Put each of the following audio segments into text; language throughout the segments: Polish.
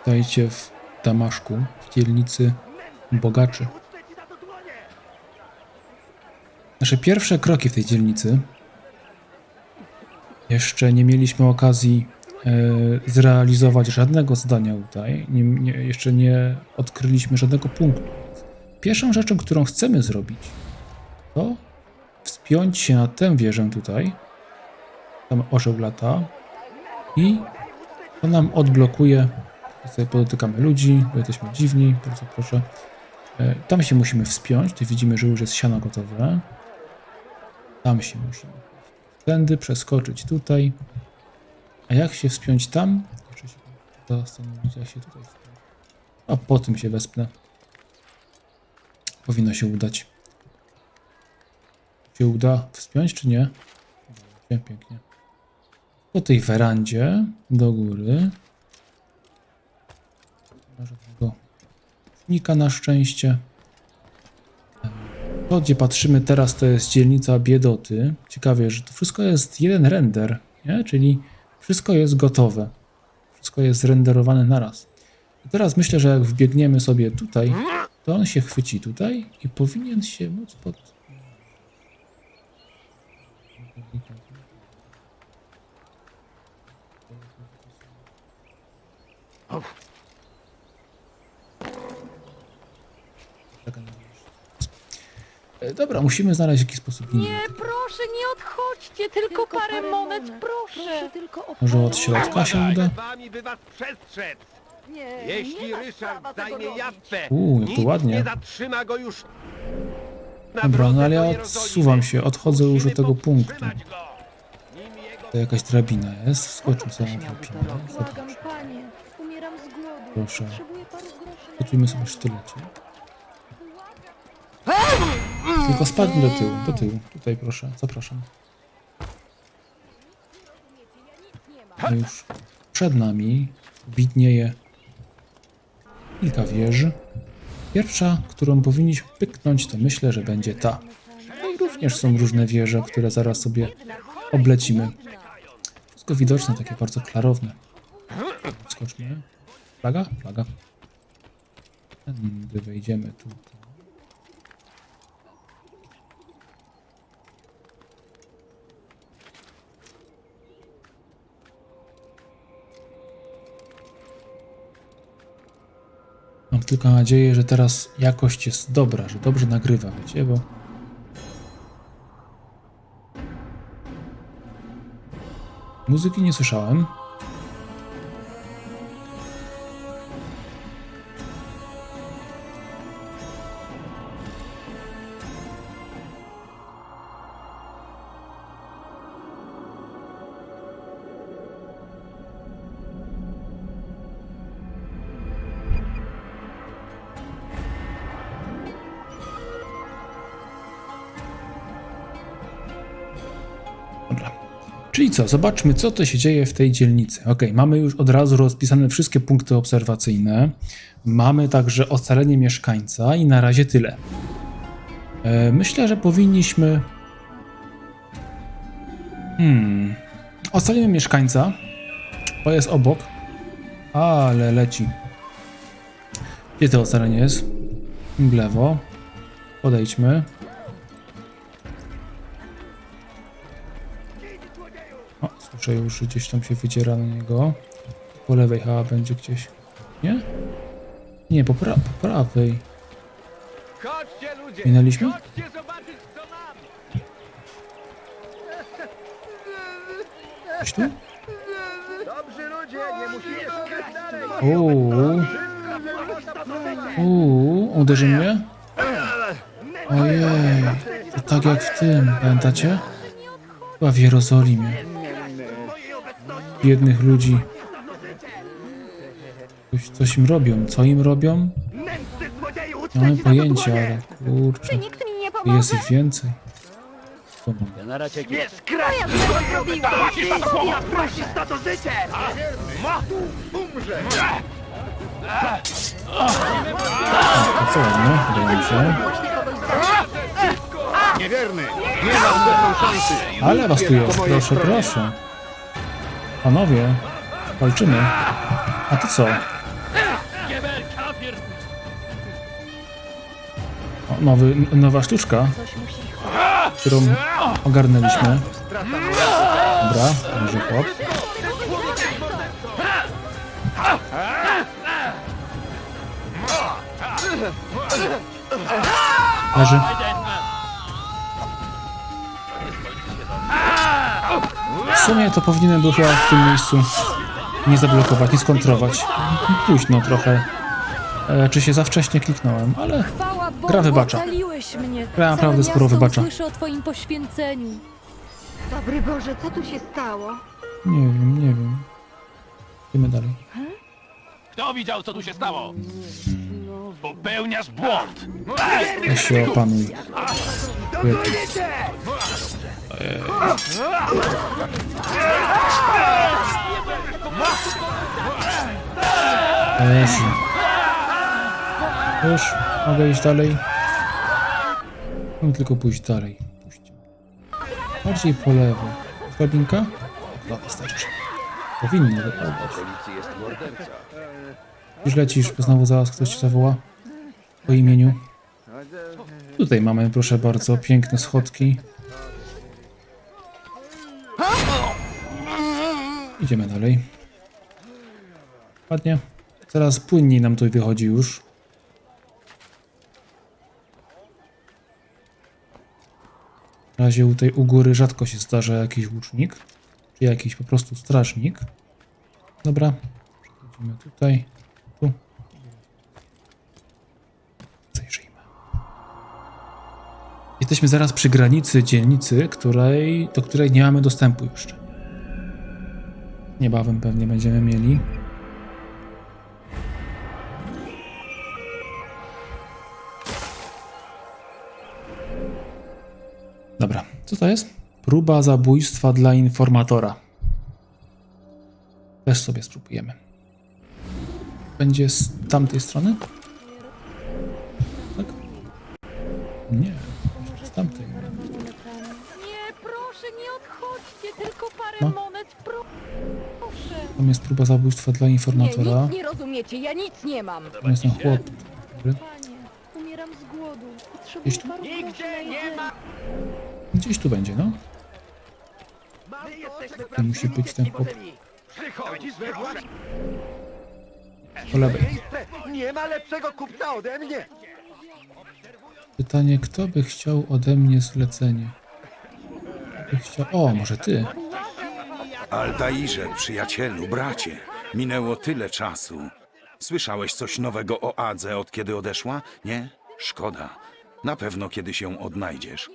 Witajcie w Damaszku, w dzielnicy bogaczy. Nasze pierwsze kroki w tej dzielnicy. Jeszcze nie mieliśmy okazji e, zrealizować żadnego zadania tutaj. Nie, nie, jeszcze nie odkryliśmy żadnego punktu. Pierwszą rzeczą, którą chcemy zrobić, to wspiąć się na tę wieżę tutaj. Tam orzeł lata. I to nam odblokuje. Tutaj podotykamy ludzi, bo jesteśmy dziwni. Bardzo proszę. E, Tam się musimy wspiąć. Tu widzimy, że już jest siano gotowe. Tam się musimy. Tędy przeskoczyć tutaj. A jak się wspiąć tam? Się zastanowić, jak się tutaj wspiąć. A po tym się wespnę. Powinno się udać. Się uda wspiąć, czy nie? Pięknie. Po tej werandzie do góry. Żadnego znika na szczęście. To, gdzie patrzymy teraz, to jest dzielnica Biedoty. Ciekawie, że to wszystko jest jeden render, nie? czyli wszystko jest gotowe. Wszystko jest zrenderowane naraz. I teraz myślę, że jak wbiegniemy sobie tutaj, to on się chwyci tutaj i powinien się móc pod... Czekaj na E, Dobra, musimy znaleźć jakiś sposób inny. Nie, proszę, nie odchodźcie, tylko, parę monet, proszę. tylko o Może od środka się uda? wami by was przestrzec. Nie, Jeśli nie ma Ryszard tego zajmie robić. Uuu, jak to nic ładnie. nie zatrzyma go już na Dobra, drodze no ale do ja Jerozolimy. odsuwam się, odchodzę już Musimy od tego punktu. powstrzymać go. Nim jego To jakaś drabina jest, wskoczył sobie na drabinę. Błagam, panie, umieram z głodu. Proszę. Potrzebuję paru groszy na sobie sztylecie. Tylko spadnij do tyłu, do tyłu. Tutaj proszę, zapraszam. A już przed nami widnieje kilka wież. Pierwsza, którą powinniśmy pyknąć, to myślę, że będzie ta. No i również są różne wieże, które zaraz sobie oblecimy. Wszystko widoczne, takie bardzo klarowne. Skoczmy. Flaga? Flaga. Tędy wejdziemy tutaj. Tylko nadzieję, że teraz jakość jest dobra, że dobrze nagrywa, wiecie, bo... Muzyki nie słyszałem. Czyli co? Zobaczmy, co to się dzieje w tej dzielnicy. Ok, mamy już od razu rozpisane wszystkie punkty obserwacyjne. Mamy także ocalenie mieszkańca i na razie tyle. E, myślę, że powinniśmy. Hmm. Ocalimy mieszkańca. To jest obok. Ale leci. Gdzie to ocalenie jest? W lewo. Podejdźmy. Słyszę już, gdzieś tam się wydziera na niego. Po lewej chyba będzie gdzieś. Nie? Nie, po, pra po prawej. Chodźcie ludzie! Minęliśmy? Chodźcie zobaczyć co mam! Gdzieś tu? Dobrzy ludzie, nie musicie szukać dalej! Uuu. Uuu, uderzy mnie? Ojej, to tak jak w tym, pamiętacie? Chyba w Jerozolimie. Biednych ludzi. Coś, coś im robią. Co im robią? Nie mam pojęcia, ale kurczę, nie jest ich więcej. Co mam? A co ładnie, się. Niewierny! Nie ma żadnej szansy! Ale was tu jest, proszę, proszę. Panowie, walczymy. A ty co? O, nowy, nowa sztuczka, którą ogarnęliśmy. Dobra, będzie chłop. Leży. W sumie to powinienem był chyba w tym miejscu nie zablokować, nie skontrować. Późno trochę. E, czy się za wcześnie kliknąłem, ale Gra wybacza. Gra naprawdę sporo wybacza. Słyszę o twoim poświęceniu. Dobry Boże, co tu się stało? nie wiem, nie wiem. Idziemy dalej. Kto widział, co tu się stało? Popełniasz błąd. Weź się opanuj. Leży. Już, mogę iść dalej? Mogę tylko pójść dalej. Puść. Bardziej po lewo. Drabinka? Chyba wystarczy. Powinno wypadać. Już lecisz, bo znowu zaraz ktoś cię zawoła. Po imieniu. Tutaj mamy, proszę bardzo, piękne schodki. Idziemy dalej. Ładnie. Teraz płynniej nam to wychodzi już. Na razie u tej u góry rzadko się zdarza jakiś łucznik, czy jakiś po prostu strażnik. Dobra, przechodzimy tutaj, tu. Zajrzyjmy. Jesteśmy zaraz przy granicy dzielnicy, której, do której nie mamy dostępu jeszcze. Niebawem pewnie będziemy mieli. Dobra, co to jest? Próba zabójstwa dla informatora. Też sobie spróbujemy. Będzie z tamtej strony? Tak? Nie, z tamtej. Nie, proszę, nie odchodźcie, tylko parę No. monet, pro-. Tam jest próba zabójstwa dla Nie, informatora. nic nie rozumiecie, ja nic nie mam. Tam jest ten chłop. Panie, umieram z głodu. Potrzebuję Gdzieś tu? paru groszy na jedzenie. Gdzieś tu będzie, no. To musi być ten chłop we po lewej. miejsce. Nie ma lepszego kupca ode mnie. Pytanie, kto by chciał ode mnie zlecenie? Kto by chciał... O, może ty? Altairze, przyjacielu, bracie, minęło tyle czasu. Słyszałeś coś nowego o Adze, od kiedy odeszła? Nie? Szkoda. Na pewno kiedyś ją odnajdziesz.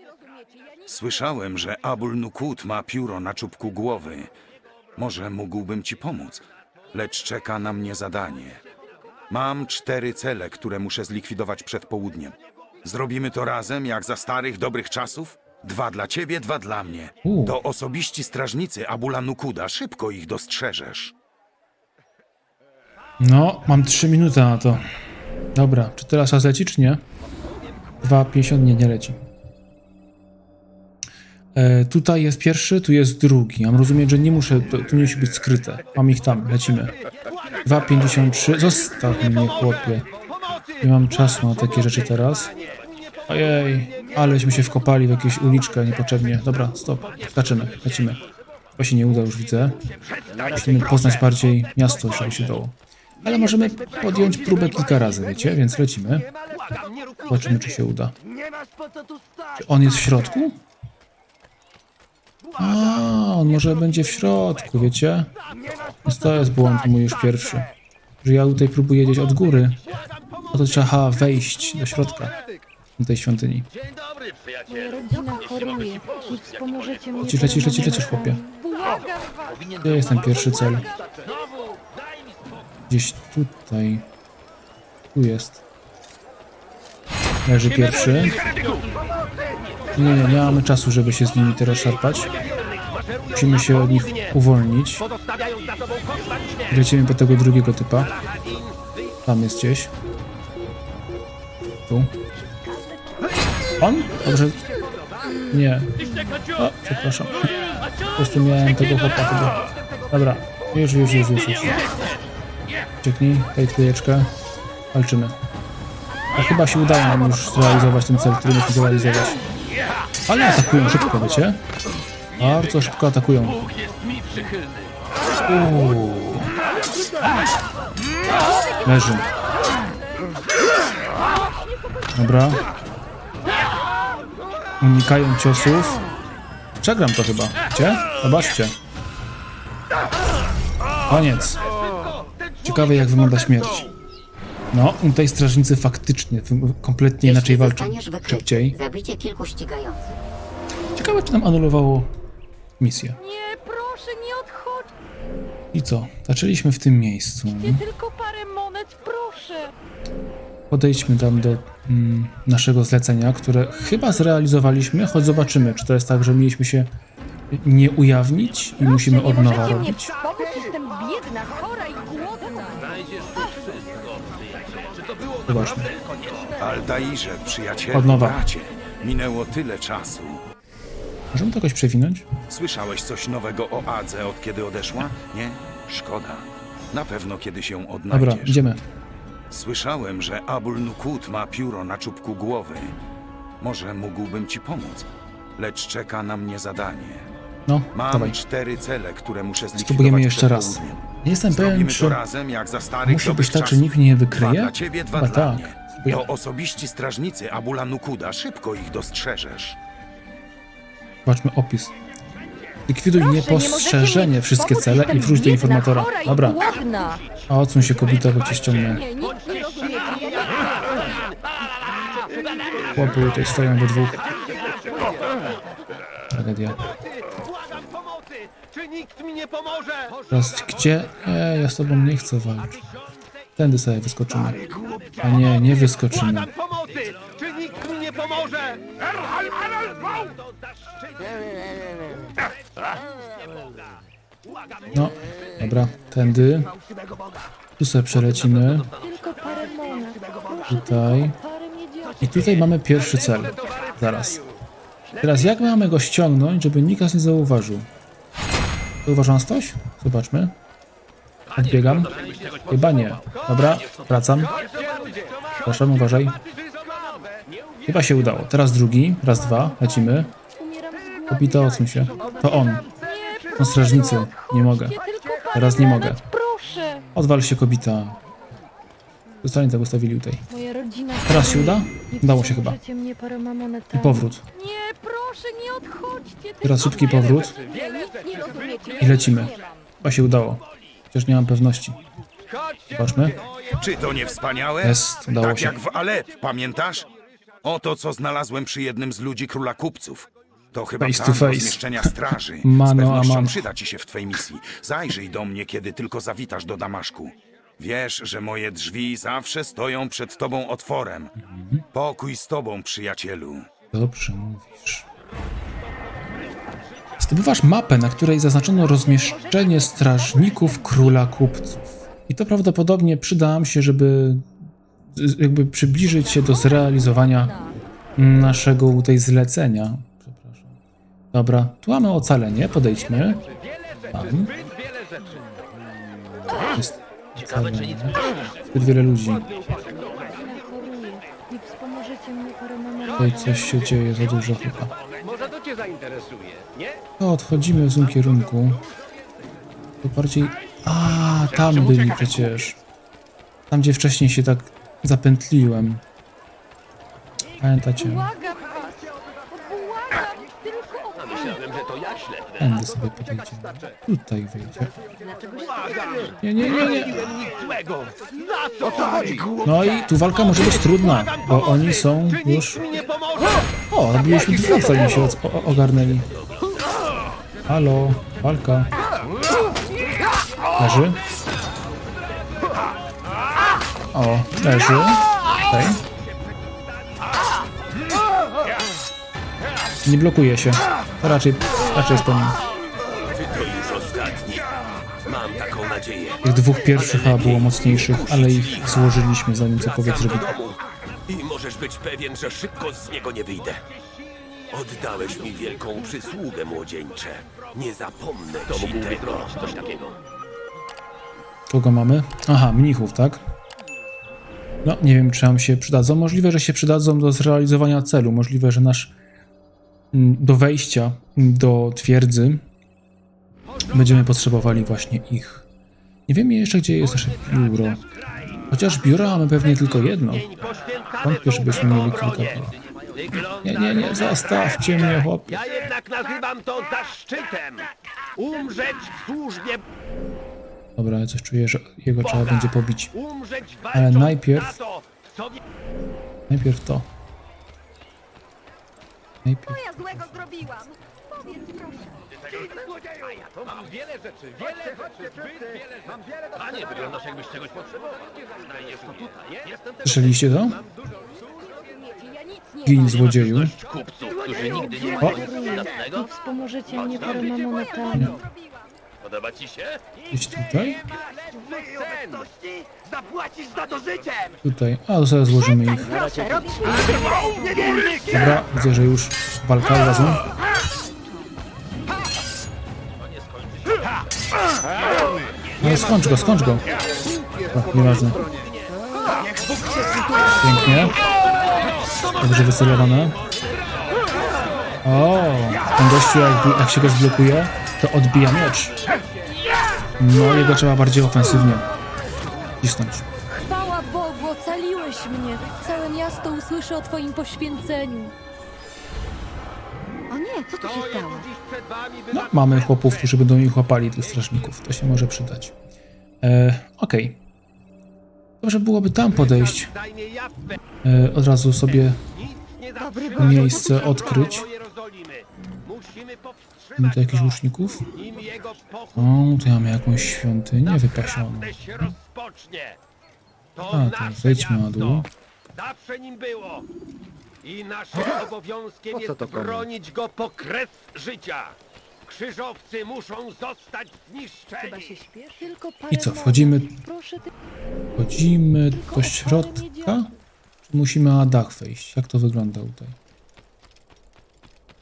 Słyszałem, że Abul Nukut ma pióro na czubku głowy. Może mógłbym ci pomóc, lecz czeka na mnie zadanie. Mam cztery cele, które muszę zlikwidować przed południem. Zrobimy to razem, jak za starych, dobrych czasów? Dwa dla ciebie, dwa dla mnie. U. To osobiści strażnicy Abula Nukuda. Szybko ich dostrzeżesz. No, mam 3 minuty na to. Dobra, czy teraz czas leci, czy nie? 2,50 nie, nie leci. E, tutaj jest pierwszy, tu jest drugi. Mam rozumieć, że nie muszę, to, tu nie musi być skryte. Mam ich tam, lecimy. 2,53. Zostaw mnie, chłopie. Nie mam czasu na takie rzeczy teraz. Ojej, aleśmy się wkopali w jakąś uliczkę niepotrzebnie. Dobra, stop. Skaczymy, lecimy. To się nie uda, już widzę. Musimy poznać bardziej miasto, żeby się dało. Ale możemy podjąć próbę kilka razy, wiecie, więc lecimy. Zobaczymy, czy się uda. Czy on jest w środku? A, on może będzie w środku, wiecie? Więc to jest błąd mój już pierwszy. Że ja tutaj próbuję gdzieś od góry. No to trzeba wejść do środka tej świątyni. Moja rodzina choruje. Jeśli wspomożecie mnie, Lecisz, lecisz, lecisz, lecisz, chłopie. Błagam was. Gdzie jest ten pierwszy cel? Gdzieś tutaj. Tu jest. Leży pierwszy. Nie, nie, nie mamy czasu, żeby się z nimi teraz szarpać. Musimy się od nich uwolnić. Lecimy po tego drugiego typa. Tam jest gdzieś. Tu. On? Dobrze. Nie. O, przepraszam. Po prostu miałem tego chłopa chyba. Dobra. Już, już, już, już. już. Ucieknij, daj trójeczkę. Walczymy. A chyba się udało nam już zrealizować ten cel, który musimy zrealizować. Ale atakują szybko, wiecie? Bardzo szybko atakują. Uuu. Leży. Dobra. Unikają ciosów. Przegram to chyba. Cię? Zobaczcie. Koniec. Ciekawe jak wygląda śmierć. No, tej strażnicy faktycznie kompletnie inaczej walczą. Szybciej. Zabicie kilku ścigających. Ciekawe czy nam anulowało misję. Nie, proszę, nie odchodźcie, I co? Zaczęliśmy w tym miejscu. tylko parę monet, proszę. Podejdźmy tam do mm, naszego zlecenia, które chyba zrealizowaliśmy, choć zobaczymy, czy to jest tak, że mieliśmy się nie ujawnić i musimy od nowa Możecie mnie robić. pomóc? Jestem biedna, chora i głodna. Zobaczmy. Altairze, przyjacielu, Od nowa. bracie. Minęło tyle czasu. Możemy to jakoś przewinąć? Słyszałeś coś nowego o Adze, od kiedy odeszła? Nie? Szkoda. Na pewno kiedy się odnajdziesz. Dobra, idziemy. Słyszałem, że Abul Nukut ma pióro na czubku głowy. Może mógłbym ci pomóc, lecz czeka na mnie zadanie. No, Mam dawaj. cztery cele, które muszę zlikwidować Spróbujemy jeszcze raz. południem. Nie jestem pewien, Zrobimy czy to razem, jak za starych musi dobrych być tak, że czasów. nikt mnie nie Dwa wykryje? dla ciebie, dwa Chyba dla tak. mnie. Spróbujemy. To osobiści strażnicy Abula Nukuda. Szybko ich dostrzeżesz. Zobaczmy opis. Likwiduj Proszę, nie niepostrzeżenie mi wszystkie cele i wróć do informatora. Dobra, a odsuń się kobieta, bo cię ściągnę. Nie, nie nie Chłopy tutaj stoją we dwóch. Tragedia. Nie? Teraz gdzie? Nie, ja z tobą nie chcę walczyć. Tędy sobie wyskoczymy. A nie, nie wyskoczymy. Pomoże? No, dobra, tędy. Tu sobie przelecimy. Tylko parę monet. Tutaj. Parę miedziaków. I tutaj mamy pierwszy cel. Zaraz. Teraz jak mamy go ściągnąć, żeby nikt nas nie zauważył? Zauważa nas ktoś? Zobaczmy. Odbiegam. Chyba nie. Dobra, wracam. Przepraszam, uważaj. Chyba się udało. Teraz drugi. Raz, dwa. Lecimy. Kobita, odsuń się. To on. No strażnicy. Nie mogę. Teraz nie mogę. Odwal się, kobita. Zostanie tak ustawili tutaj. Teraz się uda? Udało się chyba. I powrót. Nie, proszę, nie odchodźcie. Teraz szybki powrót. I lecimy. Chyba się udało. Chociaż nie mam pewności. Zobaczmy. Czy to nie wspaniałe? Jest, udało tak się. jak w Alep, pamiętasz? Oto co znalazłem przy jednym z ludzi króla kupców. To chyba Face to plan face. zmieszczenia straży. Mano a pewnością mano. przyda ci się w twej misji. Zajrzyj do mnie, kiedy tylko zawitasz do Damaszku. Wiesz, że moje drzwi zawsze stoją przed tobą otworem. Pokój z tobą, przyjacielu. Dobrze mówisz. Zdobywasz mapę, na której zaznaczono rozmieszczenie strażników króla kupców. I to prawdopodobnie przyda nam się, żeby jakby przybliżyć się do zrealizowania naszego tutaj zlecenia. Przepraszam. Dobra, tu mamy ocalenie, podejdźmy. Tam. Jest ocalenie. Zbyt wiele ludzi. Tutaj coś się dzieje za dużo chyba. Może to cię zainteresuje, nie? To odchodzimy w złym kierunku. To bardziej... A, tam byli przecież. Tam, gdzie wcześniej się tak zapętliłem. Pamiętacie? Błagam was. Błagam, tylko o Myślałem, że to ja ślepy. Tędy sobie podejdziemy. Tutaj wyjdzie. Nie, nie, nie, nie. Złego! Na co to chodzi? No i tu walka może być trudna, bo oni są Czy już... nikt mi nie pomoże? O, zabiliśmy dwóch, zanim się o- o- ogarnęli. Halo, walka. Leży. O, leży. Okej. Nie blokuje się. Raczej, raczej jest po nim. Tych dwóch pierwszych chyba było mocniejszych, ale ich złożyliśmy zanim cokolwiek domu i możesz być pewien, że szybko z niego nie wyjdę. Oddałeś mi wielką przysługę, młodzieńcze. Nie zapomnę to ci tego. Kogo mamy? Aha, mnichów, tak? No, nie wiem, czy nam się przydadzą. Możliwe, że się przydadzą do zrealizowania celu. Możliwe, że nasz mm, do wejścia do twierdzy będziemy potrzebowali właśnie ich. Nie wiemy jeszcze, gdzie jest nasze biuro. Chociaż biura mamy pewnie tylko jedno. Wątpię, żebyśmy mieli kilka. Nie, nie, nie, zostawcie mnie, chłopie. Ja jednak nazywam to zaszczytem. Umrzeć w służbie Dobra, ja coś czuję, że jego trzeba będzie pobić. Umrzeć Ale najpierw- na to, co. Najpierw to. Najpierw. Ja złego zrobiłam. Powiedz proszę. Mam wiele rzeczy, wiele rzeczy, zbyt wiele rzeczy. Mam wiele do Panie, wyglądasz jakbyś czegoś potrzebował. Znajdziesz to tutaj, nie? Jestem też Słyszeliście to? Gin złodzieju. kupców, którzy nigdy nie mają nic wspomożecie mnie paroma monetami. Podoba ci się? Gdzieś tutaj? Zapłacisz za to życiem! Tutaj. A, to sobie złożymy ich. Proszę, robisz Dobra, widzę, że już walka od razu. No skończ go, skończ go. O, nieważne. Pięknie. Dobrze wycelowane. O, ten gościu jak, jak się go zblokuje, to odbija miecz. No, jego trzeba bardziej ofensywnie cisnąć. Chwała Bogu, ocaliłeś mnie. Całe miasto usłyszy o twoim poświęceniu. O nie, co tu się stało? No, mamy chłopów, którzy będą ich łapali, tych strażników. To się może przydać. E, Okej. Dobrze byłoby tam podejść. E, od razu sobie miejsce odkryć. Mamy powstrzymać tu jakichś łuczników. O, tu mamy jakąś świątynię wypasioną. A, to nasze zejdźmy na dół. Zawsze nim było. I naszym obowiązkiem jest bronić go po kres życia. Krzyżowcy muszą zostać zniszczeni. I co, wchodzimy-. Wchodzimy do środka? Czy musimy na dach wejść? Jak to wygląda tutaj?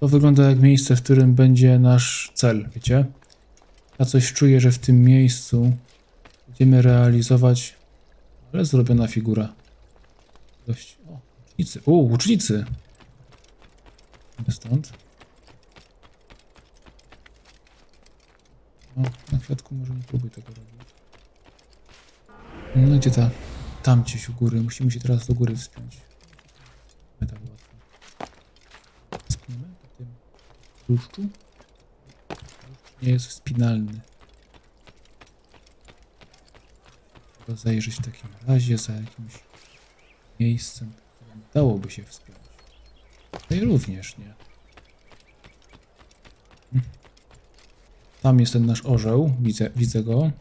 To wygląda jak miejsce, w którym będzie nasz cel, wiecie? Ja coś czuję, że w tym miejscu będziemy realizować... Ale zrobiona figura. Dość... O, łucznicy. O, łucznicy! Stąd. O, na kwiatku może nie próbuj tego robić. No gdzie ta? Tam gdzieś u góry. Musimy się teraz do góry wspiąć. Nie tak łatwo. Tym tłuszczu. Tłuszcz nie jest wspinalny. Trzeba zajrzeć w takim razie za jakimś miejscem, którym dałoby się wspiąć. Tutaj również nie. Hmm. Tam jest ten nasz orzeł. Widzę, widzę go.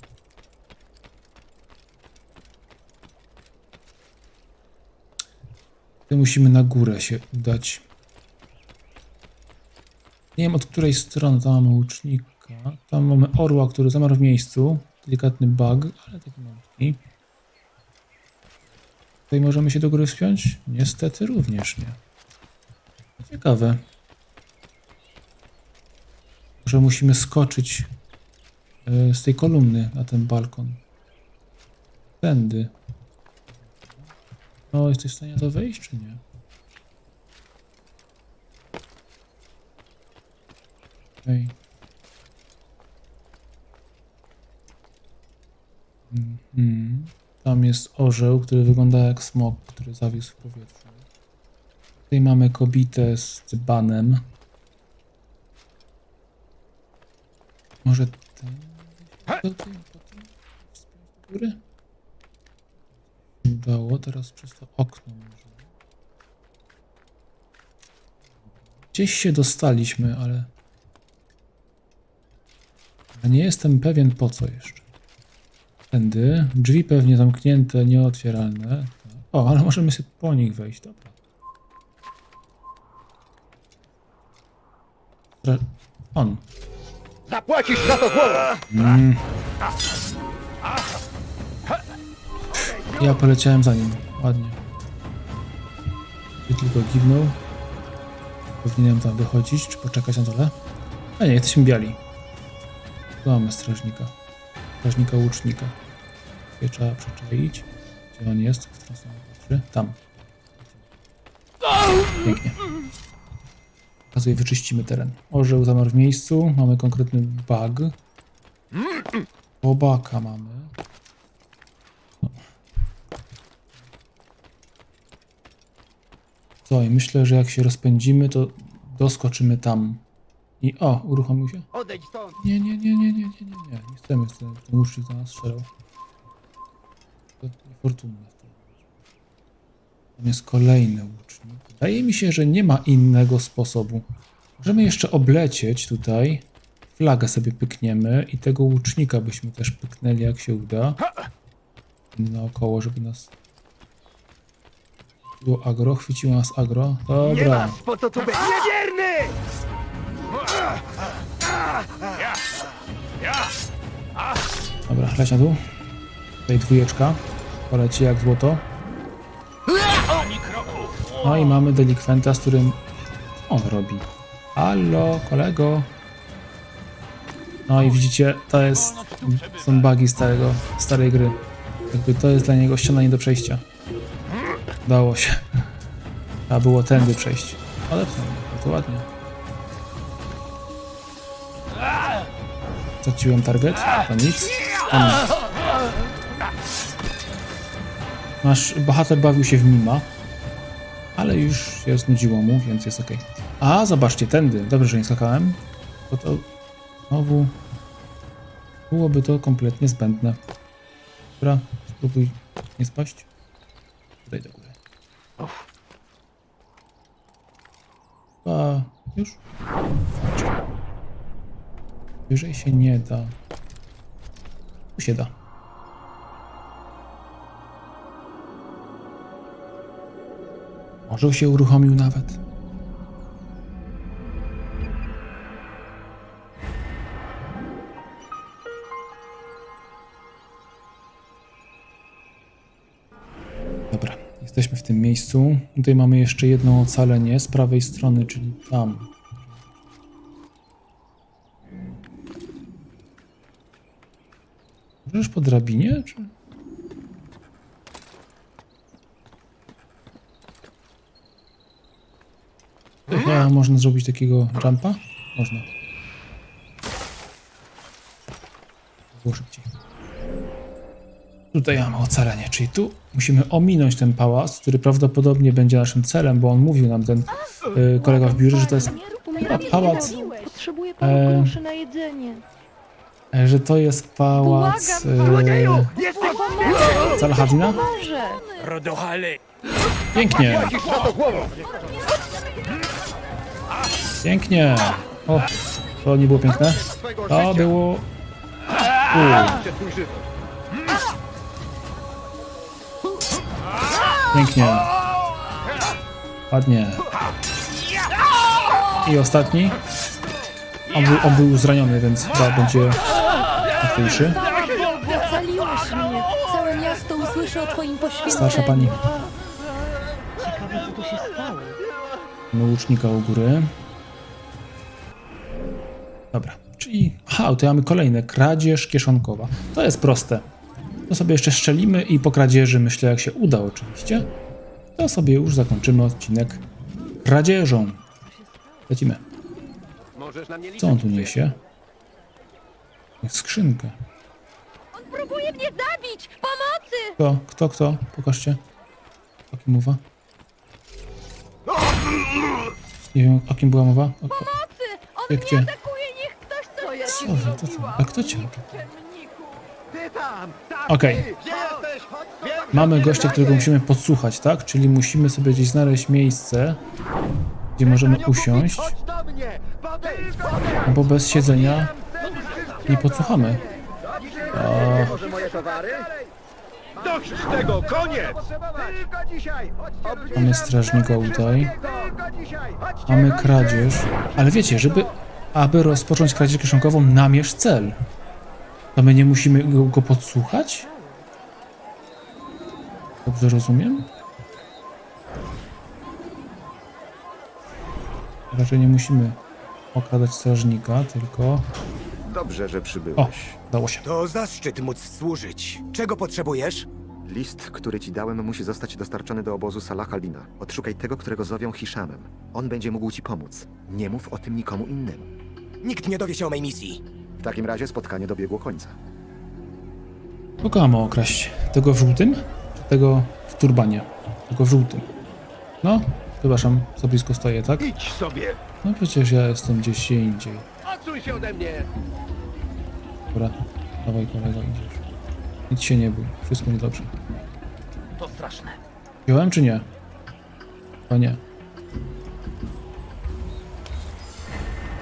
Tutaj musimy na górę się udać. Nie wiem od której strony. Tam mamy łucznika. Tam mamy orła, który zamarł w miejscu. Delikatny bug, ale taki malutki. Tutaj możemy się do góry wspiąć? Niestety również nie. Ciekawe. Że musimy skoczyć e, z tej kolumny na ten balkon. Tędy. O, jesteś w stanie to wejść, czy nie? Okej. Mhm. Tam jest orzeł, który wygląda jak smok, który zawisł w powietrzu. Tutaj mamy kobitę z dzbanem. Może ten? Do góry? udało, teraz przez to okno może. Gdzieś się dostaliśmy, ale... Ja nie jestem pewien po co jeszcze. Tędy. Drzwi pewnie zamknięte, nieotwieralne. O, ale możemy sobie po nich wejść, dobra. On. Zapłacisz za to głową! Mm. Ja poleciałem za nim. Ładnie. I tylko kiwnął. Powinienem tam wychodzić, czy poczekać na dole? A nie, jesteśmy biali. Tu mamy strażnika. Strażnika łucznika. Tutaj trzeba przeczaić. Gdzie on jest? W którą stronę patrzy? Tam. Pięknie. Okazuje, wyczyścimy teren. Orzeł zamarł w miejscu. Mamy konkretny bug. Bobaka mamy. Co, i myślę, że jak się rozpędzimy, to doskoczymy tam. I o, uruchomił się. Odejdź stąd! Nie, nie, nie, nie, nie, nie, nie, nie. Nie chcemy, chcemy. Ten łucznik do nas strzelał. To niefortunne. w tym. Tam jest kolejny łucznik. Wydaje mi się, że nie ma innego sposobu. Możemy jeszcze oblecieć tutaj. Flagę sobie pykniemy i tego łucznika byśmy też pyknęli, jak się uda. Naokoło, żeby nas... Było agro, chwyciło nas agro. Nie Dobra. masz po co tu być! Niewierny! Dobra, leć na dół. Tutaj dwójeczka. Poleci jak złoto. No i mamy delikwenta, z którym on robi. Halo, kolego. No i widzicie, to jest, są bugi starego, starej gry. Jakby to jest dla niego ściana nie do przejścia. Udało się. Trzeba było tędy przejść. Ale to ładnie. Straciłem target, to nic. Nasz bohater bawił się w mima, ale już się znudziło mu, więc jest ok. A, zobaczcie, tędy. Dobrze, że nie skakałem, bo to znowu byłoby to kompletnie zbędne. Dobra, spróbuj nie spaść. Tutaj do góry. A, już? Wyżej się nie da. Tu. Może się uruchomił nawet. Dobra, jesteśmy w tym miejscu. Tutaj mamy jeszcze jedno ocalenie z prawej strony, czyli tam. Możesz po drabinie, czy... Można zrobić takiego jumpa? Można. Było szybciej. Tutaj mamy ocalenie, czyli tu musimy ominąć ten pałac, który prawdopodobnie będzie naszym celem, bo on mówił nam ten y, kolega w biurze, że to jest chyba pałac, Potrzebuję E, paru groszy na jedzenie. E, że to jest pałac Złodzieju! y, Jesteś Salahadina? Pięknie, pięknie. O, to nie było piękne. To było... U, pięknie. Ładnie. I ostatni. On był, on był zraniony, więc chyba będzie Bogu, ocaliłeś mnie. Całe miasto usłyszy o twoim poświęceniu. Starsza pani. Ciekawe, co tu się stało. Mamy łucznika u góry. Dobra, czyli... Aha, tutaj mamy kolejne. Kradzież kieszonkowa. To jest proste. To sobie jeszcze szczelimy i po kradzieży, myślę, jak się uda oczywiście, to sobie już zakończymy odcinek kradzieżą. Lecimy. Co on tu niesie? Jak skrzynkę. Próbuje mnie zabić! Pomocy! Kto? Kto? Kto? Pokażcie. O kim mowa? Nie wiem, o kim była mowa? O, o, Pomocy! On Gdzie, mnie atakuje! Niech ktoś coś co wy, co? A kto cię? Ty tam! Tak, Okej. ty! Gdzie jesteś? Chodź tu! Wiem, Mamy gościa, którego musimy podsłuchać, tak? Czyli musimy sobie gdzieś znaleźć miejsce, gdzie możemy usiąść, Chodź do mnie! Podejdź, podejdź! bo bez siedzenia nie podsłuchamy. Dobrze, może moje towary? Dość tego, koniec! Tylko dzisiaj! Chodźcie, Mamy strażnika tutaj. Mamy kradzież. Ale wiecie, żeby, aby rozpocząć kradzież kieszonkową, namierz cel. To my nie musimy go, go podsłuchać? Dobrze rozumiem? Raczej nie musimy okradać strażnika, tylko... Dobrze, że O, przybyłeś. udało się. To zaszczyt móc służyć. Czego potrzebujesz? List, który ci dałem, musi zostać dostarczony do obozu Salah Albina. Odszukaj tego, którego zowią Hishamem. On będzie mógł ci pomóc. Nie mów o tym nikomu innemu. Nikt nie dowie się o mej misji. W takim razie spotkanie dobiegło końca. Kogo mamy okraść? Tego w żółtym? Czy tego w turbanie? Tego w żółtym. No, przepraszam, za blisko stoję, tak? Idź sobie! No przecież ja jestem gdzieś indziej. Odsuń się ode mnie! Dobra, dawaj kolego, idziesz. Nic się nie bój, wszystko mi dobrze. To straszne. Wziąłem czy nie? O nie.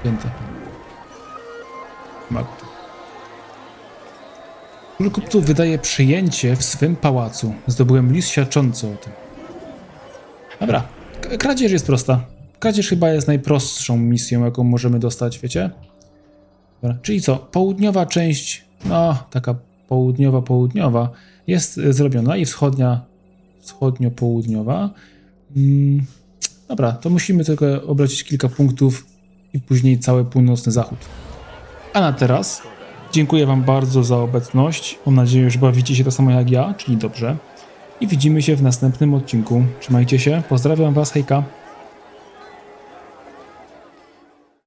Pięte. Magda. Król kupców wydaje przyjęcie w swym pałacu. Zdobyłem list świadczący o tym. Dobra. K- Kradzież jest prosta. Kradzież chyba jest najprostszą misją, jaką możemy dostać, wiecie? Dobra. Czyli co? Południowa część, no, taka południowa, południowa, jest y, zrobiona i wschodnia wschodnio-południowa. Mm, dobra, to musimy tylko obrać kilka punktów i później cały północny zachód. A na teraz dziękuję Wam bardzo za obecność. Mam nadzieję, że bawicie się to samo jak ja, czyli dobrze. I widzimy się w następnym odcinku. Trzymajcie się, pozdrawiam Was, hejka.